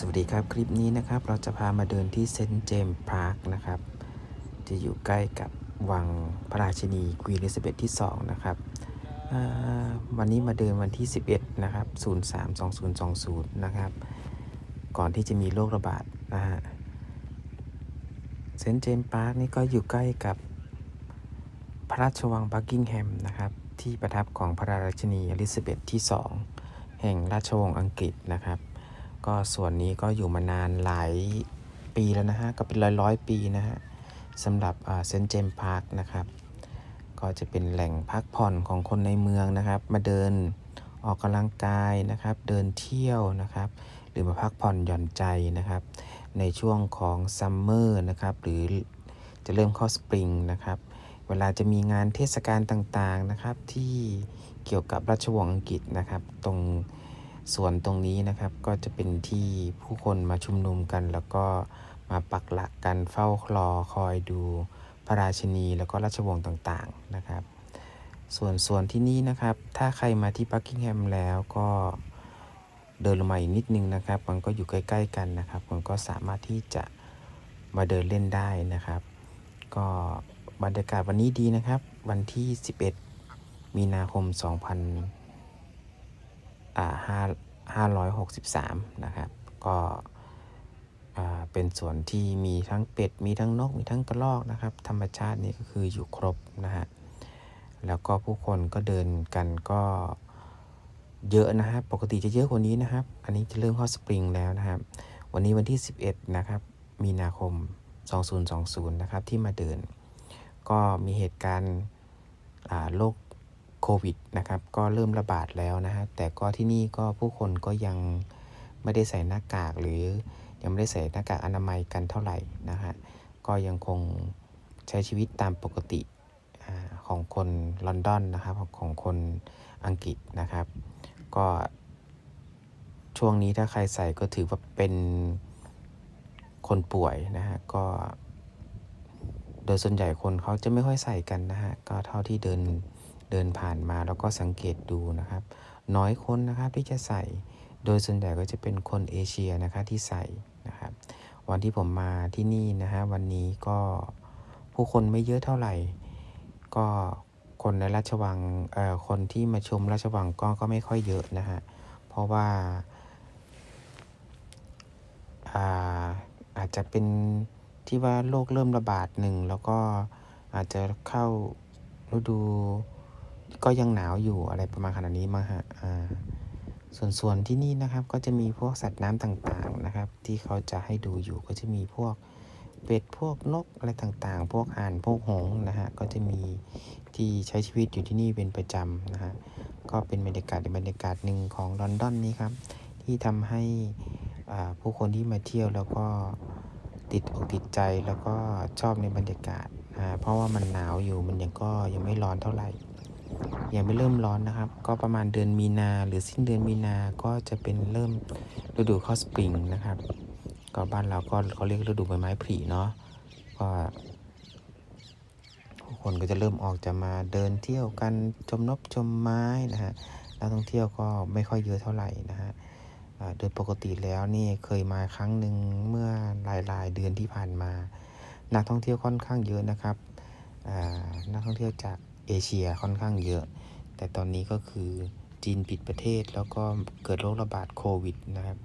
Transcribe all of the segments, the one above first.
สวัสดีครับคลิปนี้นะครับ เราจะพามาเดินที่เซนต์เจมส์พาร์คนะครับ จะอยู่ใกล้กับวังพระราชินีควีนอลิซาเบธที่ 2 นะครับวันนี้มาเดินวันที่ 11 นะครับ 032020 นะครับ ก่อนที่จะมีโรคระบาดนะฮะเซนต์เจมส์พาร์คนี่ก็อยู่ใกล้กับพระราชวังบักกิงแฮมนะครับ ที่ประทับของพระราชินีอลิซาเบธที่ 2 แห่งราชวงศ์อังกฤษนะครับ ก็ส่วนนี้ก็อยู่มานานหลายปีแล้วนะฮะ ก็เป็นร้อยร้อยปีนะฮะสำหรับเซนเจมพาร์คนะครับ ก็จะเป็นแหล่งพักผ่อนของคนในเมืองนะครับ มาเดินออกกำลังกายนะครับ เดินเที่ยวนะครับ หรือมาพักผ่อนหย่อนใจนะครับ ในช่วงของซัมเมอร์นะครับ หรือจะเริ่มเข้าสปริงนะครับ เวลาจะมีงานเทศกาลต่างๆนะครับ ที่เกี่ยวกับราชวงศ์อังกฤษนะครับ ตรง ส่วนตรงนี้นะครับก็จะเป็นที่ผู้คนมาชุมนุมกัน แล้วก็มาปักหลักกันเฝ้ารอคอยดูพระราชินีแล้วก็ราชวงศ์ต่างๆนะครับ ส่วนส่วนที่นี่นะครับ ถ้าใครมาที่บักกิงแฮมแล้วก็เดินลงมาอีกนิดนึงนะครับ มันก็อยู่ใกล้ ๆ กันนะครับมันก็สามารถที่จะมาเดินเล่นได้นะครับ ก็บรรยากาศวันนี้ดีนะครับ วันที่ 11 มีนาคม 2000อ่าห้าห้าร้อยหกสิบสามนะครับ ก็อ่าเป็นสวนที่มีทั้งเป็ด มีทั้งนก มีทั้งกระรอกนะครับ ธรรมชาตินี่ก็คืออยู่ครบนะฮะ แล้วก็ผู้คนก็เดินกันก็เยอะนะฮะ ปกติจะเยอะกว่านี้นะครับ อันนี้จะเริ่มเข้าสปริงแล้วนะครับ วันนี้วันที่ 11 นะครับ มีนาคม 2020 นะครับที่มาเดิน ก็มีเหตุการณ์อ่าโรค โควิดนะครับ ก็เริ่มระบาดแล้วนะฮะ แต่ก็ที่นี่ก็ผู้คนก็ยังไม่ได้ใส่หน้ากากหรือยังไม่ได้ใส่หน้ากากอนามัยกันเท่าไหร่นะฮะ ก็ยังคงใช้ชีวิตตามปกติของคนลอนดอนนะครับของคนอังกฤษนะครับ ก็ช่วงนี้ถ้าใครใส่ก็ถือว่าเป็นคนป่วยนะฮะก็ โดยส่วนใหญ่คนเขาจะไม่ค่อยใส่กันนะฮะก็เท่าที่เดิน เดินผ่านมาแล้วก็สังเกตดูนะครับ น้อยคนนะครับที่จะใส่ โดยส่วนใหญ่ก็จะเป็นคนเอเชียนะครับที่ใส่นะครับ วันที่ผมมาที่นี่นะฮะวันนี้ก็ผู้คนไม่เยอะเท่าไหร่ ก็คนในราชวังเอ่อคนที่มาชมราชวังก็ก็ไม่ค่อยเยอะนะฮะเพราะว่าอ่าอาจจะเป็นที่ว่าโรคเริ่มระบาดหนึ่งแล้วก็อาจจะเข้าฤดู ก็ยังหนาวอยู่อะไรประมาณขนาดนี้มั้งฮะอ่าส่วนส่วนที่นี่นะครับก็จะมีพวกสัตว์น้ำต่างๆนะครับ ที่เขาจะให้ดูอยู่ก็จะมีพวกเป็ดพวกนกอะไรต่างๆ พวกห่านพวกหงนะฮะก็จะมีที่ใช้ชีวิตอยู่ที่นี่เป็นประจำนะฮะก็เป็นบรรยากาศในบรรยากาศหนึ่งของลอนดอนนี้ครับ ที่ทำให้ผู้คนที่มาเที่ยวแล้วก็ติดอกติดใจแล้วก็ชอบในบรรยากาศอ่าเพราะว่ามันหนาวอยู่มันยังก็ยังไม่ร้อนเท่าไหร่ ยังไม่เริ่มร้อนนะครับ ก็ประมาณเดือนมีนาหรือสิ้นเดือนมีนาก็จะเป็นเริ่มฤดูเข้าสปริงนะครับ ก็บ้านเราก็เขาเรียกฤดูใบไม้ผลิเนาะก็คนก็จะเริ่มออกจะมาเดินเที่ยวกันชมนกชมไม้นะฮะนักท่องเที่ยวก็ไม่ค่อยเยอะเท่าไหร่นะฮะโดยปกติแล้วนี่เคยมาครั้งหนึ่งเมื่อหลายๆเดือนที่ผ่านมา นักท่องเที่ยวค่อนข้างเยอะนะครับนักท่องเที่ยวจาก เอเชียค่อนข้างเยอะ แต่ตอนนี้ก็คือจีนปิดประเทศแล้วก็เกิดโรคระบาดโควิดนะครับ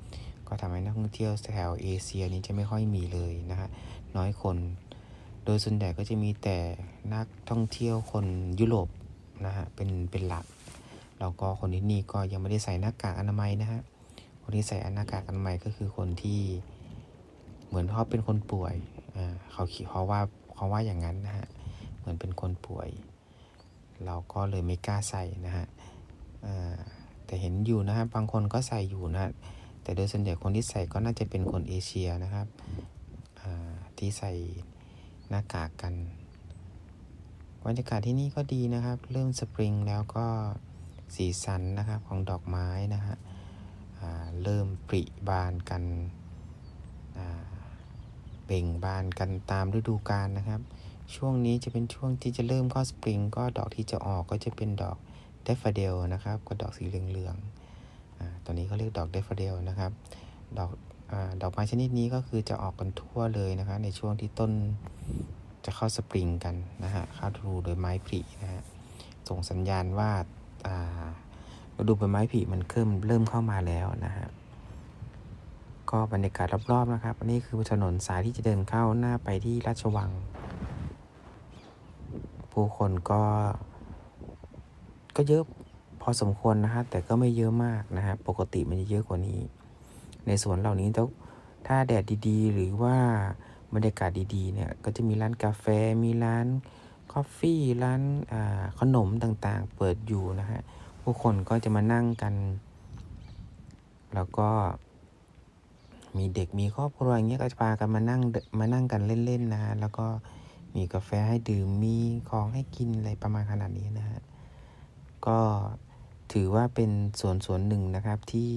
ก็ทำให้นักท่องเที่ยวแถวเอเชียนี้จะไม่ค่อยมีเลยนะฮะน้อยคน โดยส่วนใหญ่ก็จะมีแต่นักท่องเที่ยวคนยุโรปนะฮะเป็นเป็นหลักแล้วก็คนที่นี่ก็ยังไม่ได้ใส่หน้ากากอนามัยนะฮะคนที่ใส่หน้ากากอนามัยก็คือคนที่เหมือนเขาเป็นคนป่วยอ่าเขาคิดเขาว่าเขาว่าอย่างนั้นนะฮะเหมือนเป็นคนป่วย เราก็เลยไม่กล้าใส่นะฮะอ่าแต่เห็นอยู่นะฮะบางคนก็ใส่อยู่นะฮะแต่โดยส่วนใหญ่คนที่ใส่ก็น่าจะเป็นคนเอเชียนะครับอ่าที่ใส่หน้ากากกันบรรยากาศที่นี่ก็ดีนะครับ เริ่มสปริงแล้วก็สีสันนะครับของดอกไม้นะฮะอ่าเริ่มปริบานกันอ่าเบ่งบานกันตามฤดูกาลนะครับ ช่วงนี้จะเป็นช่วงที่จะเริ่มเข้าสปริง ก็ดอกที่จะออกก็จะเป็นดอกเดฟฟเดลนะครับก็ดอกสีเหลืองๆอ่าตอนนี้เขาเรียกดอกเดฟฟเดลนะครับ ดอกอาดอกไม้ชนิดนี้ก็คือจะออกกันทั่วเลยนะครับในช่วงที่ต้นจะเข้าสปริงกันนะฮะเข้าฤดูโดยไม้ผลินะฮะส่งสัญญาณว่าอ่าฤดูใบไม้ผลิมันเริ่มเริ่มเข้ามาแล้วนะฮะก็บรรยากาศรอบๆนะครับ อันนี้คือถนนสายที่จะเดินเข้าหน้าไปที่ราชวัง ผู้คนก็ก็เยอะพอสมควรนะฮะแต่ก็ไม่เยอะมากนะฮะปกติมันจะเยอะกว่านี้ ในสวนเหล่านี้ต้องถ้าแดดดีๆ หรือว่าบรรยากาศดีๆเนี่ยก็จะมีร้านกาแฟมีร้านคอฟฟี่ร้านขนมต่างๆ เปิดอยู่นะฮะผู้คนก็จะมานั่งกัน แล้วก็ มีเด็กมีครอบครัวอย่างเงี้ยก็จะพากันมานั่งมานั่งกันเล่นๆนะฮะแล้วก็ มีกาแฟให้ดื่ม มีของให้กินอะไรประมาณขนาดนี้นะฮะ ก็ถือว่าเป็นส่วนส่วนหนึ่งนะครับที่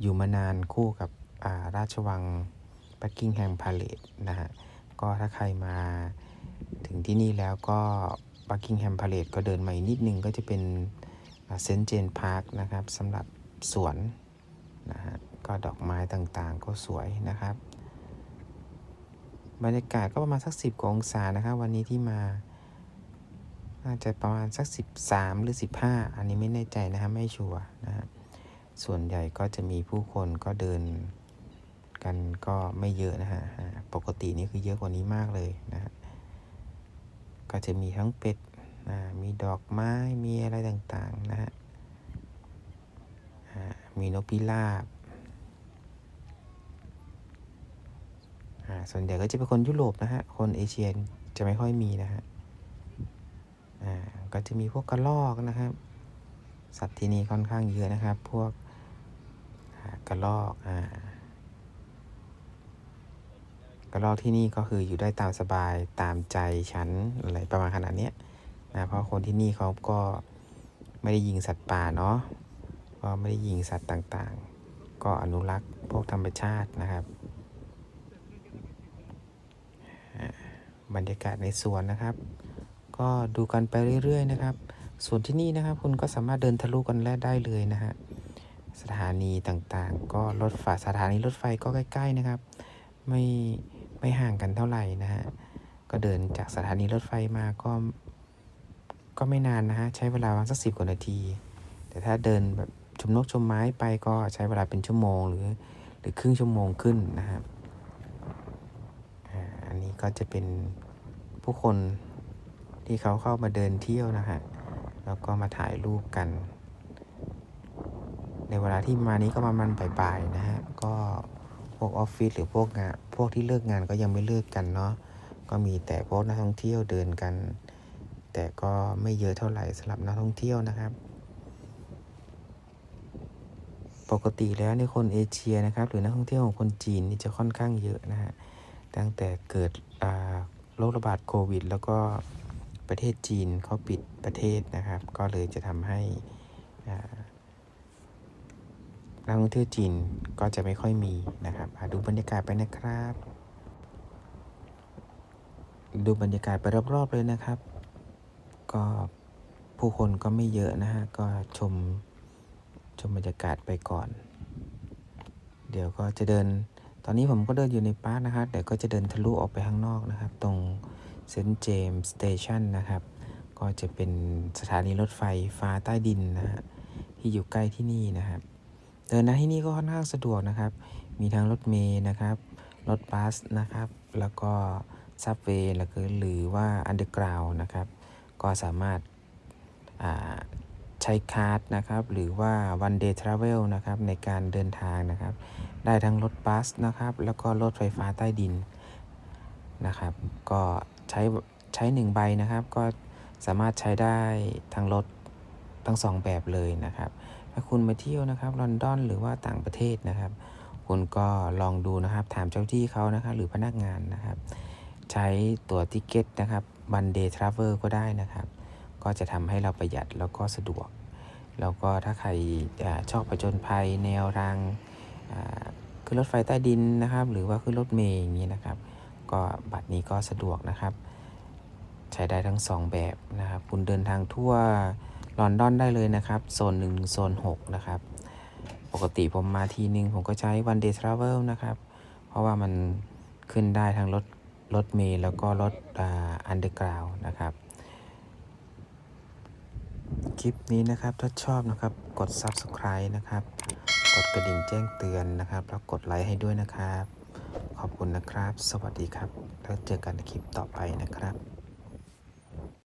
อยู่มานานคู่กับาราชวังปักกิ้งแฮมพาเลตนะฮะ ก็ถ้าใครมาถึงที่นี่แล้วก็ปักกิ้งแฮมพาเลตก็เดินมาอีกนิดนึงก็จะเป็นเซนเจนพาร์คนะครับสำหรับสวนนะฮะ ก็ดอกไม้ต่างๆก็สวยนะครับ บรรยากาศก็ประมาณสักสิบกว่าองศานะครับ วันนี้ที่มาน่าจะประมาณสัก 13 หรือ 15 อันนี้ไม่แน่ใจนะครับไม่ชัวร์นะฮะส่วนใหญ่ก็จะมีผู้คนก็เดินกันก็ไม่เยอะนะฮะปกตินี่คือเยอะกว่านี้มากเลยนะฮะก็จะมีทั้งเป็ดอ่ามีดอกไม้มีอะไรต่างๆนะฮะมีนกพิราบ อ่า ส่วนใหญ่ก็จะเป็นคนยุโรปนะฮะ คนเอเชียจะไม่ค่อยมีนะฮะ อ่า ก็จะมีพวกกระรอกนะครับ สัตว์ที่นี่ค่อนข้างเยอะนะครับ พวกกระรอก อ่ากระรอกที่นี่ก็คืออยู่ได้ตามสบายตามใจฉันอะไรประมาณขนาดเนี้ยนะเพราะคนที่นี่เขาก็ไม่ได้ยิงสัตว์ป่าเนาะก็ไม่ได้ยิงสัตว์ต่างๆ ก็อนุรักษ์พวกธรรมชาตินะครับ บรรยากาศในสวนนะครับ ก็ดูกันไปเรื่อยๆนะครับส่วนที่นี่นะครับคุณก็สามารถเดินทะลุกันแลได้เลยนะฮะสถานีต่างๆ ก็รถไฟสถานีรถไฟก็ใกล้ ๆนะครับ ไม่ไม่ห่างกันเท่าไหร่นะฮะก็เดินจากสถานีรถไฟมาก็ก็ไม่นานนะฮะใช้เวลาประมาณสักสิบกว่านาที แต่ถ้าเดินแบบชมนกชมไม้ไปก็ใช้เวลาเป็นชั่วโมงหรือ หรือครึ่งชั่วโมงขึ้นนะครับ ก็จะเป็นผู้คนที่เขาเข้ามาเดินเที่ยวนะฮะ แล้วก็มาถ่ายรูปกัน ในเวลาที่มานี้ก็ประมาณบ่ายๆนะฮะ ก็พวกออฟฟิศหรือพวกงานพวกที่เลิกงานก็ยังไม่เลิกกันเนาะ ก็มีแต่พวกนักท่องเที่ยวเดินกัน แต่ก็ไม่เยอะเท่าไหร่สำหรับนักท่องเที่ยวนะครับปกติแล้วในคนเอเชียนะครับ หรือนักท่องเที่ยวของคนจีนนี่จะค่อนข้างเยอะนะฮะตั้งแต่เกิด โรคระบาดโควิด แล้วก็ประเทศจีนเขาปิดประเทศนะครับ ก็เลยจะทำให้นักท่องเที่ยวจีนก็จะไม่ค่อยมีนะครับดูบรรยากาศไปนะครับ ดูบรรยากาศไปรอบๆเลยนะครับ ก็ผู้คนก็ไม่เยอะนะฮะ ก็ชมชมบรรยากาศไปก่อน เดี๋ยวก็จะเดิน อนนี้ผมก็เดินอยู่ในปาร์คนะครับแต่ก็จะเดินทะลุออกไปข้างนอกนะครับ ตรงเซนต์เจมส์สเตชันนะครับ ก็จะเป็นสถานีรถไฟฟ้าใต้ดินนะฮะที่อยู่ใกล้ที่นี่นะครับ เดินนะที่นี่ก็ค่อนข้างสะดวกนะครับ มีทั้งรถเมล์นะครับ รถบัสนะครับ แล้วก็ซับเวย์แล้วก็หรือว่าอันเดอร์กราวนะครับ ก็สามารถ ช้คาร์ดนะครับ หรือว่า one day travel นะครับ ในการเดินทางนะครับ ได้ทั้งรถบัสนะครับ แล้วก็รถไฟฟ้าใต้ดินนะครับ ก็ใช้ใช้หนึ่งใบนะครับ ก็สามารถใช้ได้ทั้งรถทั้งสองแบบเลยนะครับ ถ้าคุณมาเที่ยวนะครับลอนดอนหรือว่าต่างประเทศนะครับ คุณก็ลองดูนะครับ ถามเจ้าที่เขานะครับ หรือพนักงานนะครับ ใช้ตั๋วติเก็ตนะครับ one day travel ก็ได้นะครับ ก็จะทำให้เราประหยัดแล้วก็สะดวก แล้วก็ถ้าใครอชอบผจญภัยแนวรางขึ้นรถไฟใต้ดินนะครับ หรือว่าขึ้นรถเมล์อย่างนี้นะครับ ก็บัตรนี้ก็สะดวกนะครับ ใช้ได้ทั้ง 2 แบบนะครับ คุณเดินทางทั่วลอนดอนได้เลยนะครับโซน1โซน6นะครับ ปกติผมมาทีนึงผมก็ใช้ one day travel นะครับ เพราะว่ามันขึ้นได้ทั้งรถรถเมล์แล้วก็รถอันเดอร์กราวนะครับ คลิปนี้นะครับถ้าชอบนะครับกด subscribe นะครับ กดกระดิ่งแจ้งเตือนนะครับ แล้วกดไลค์ให้ด้วยนะครับ ขอบคุณนะครับ สวัสดีครับ แล้วเจอกันในคลิปต่อไปนะครับ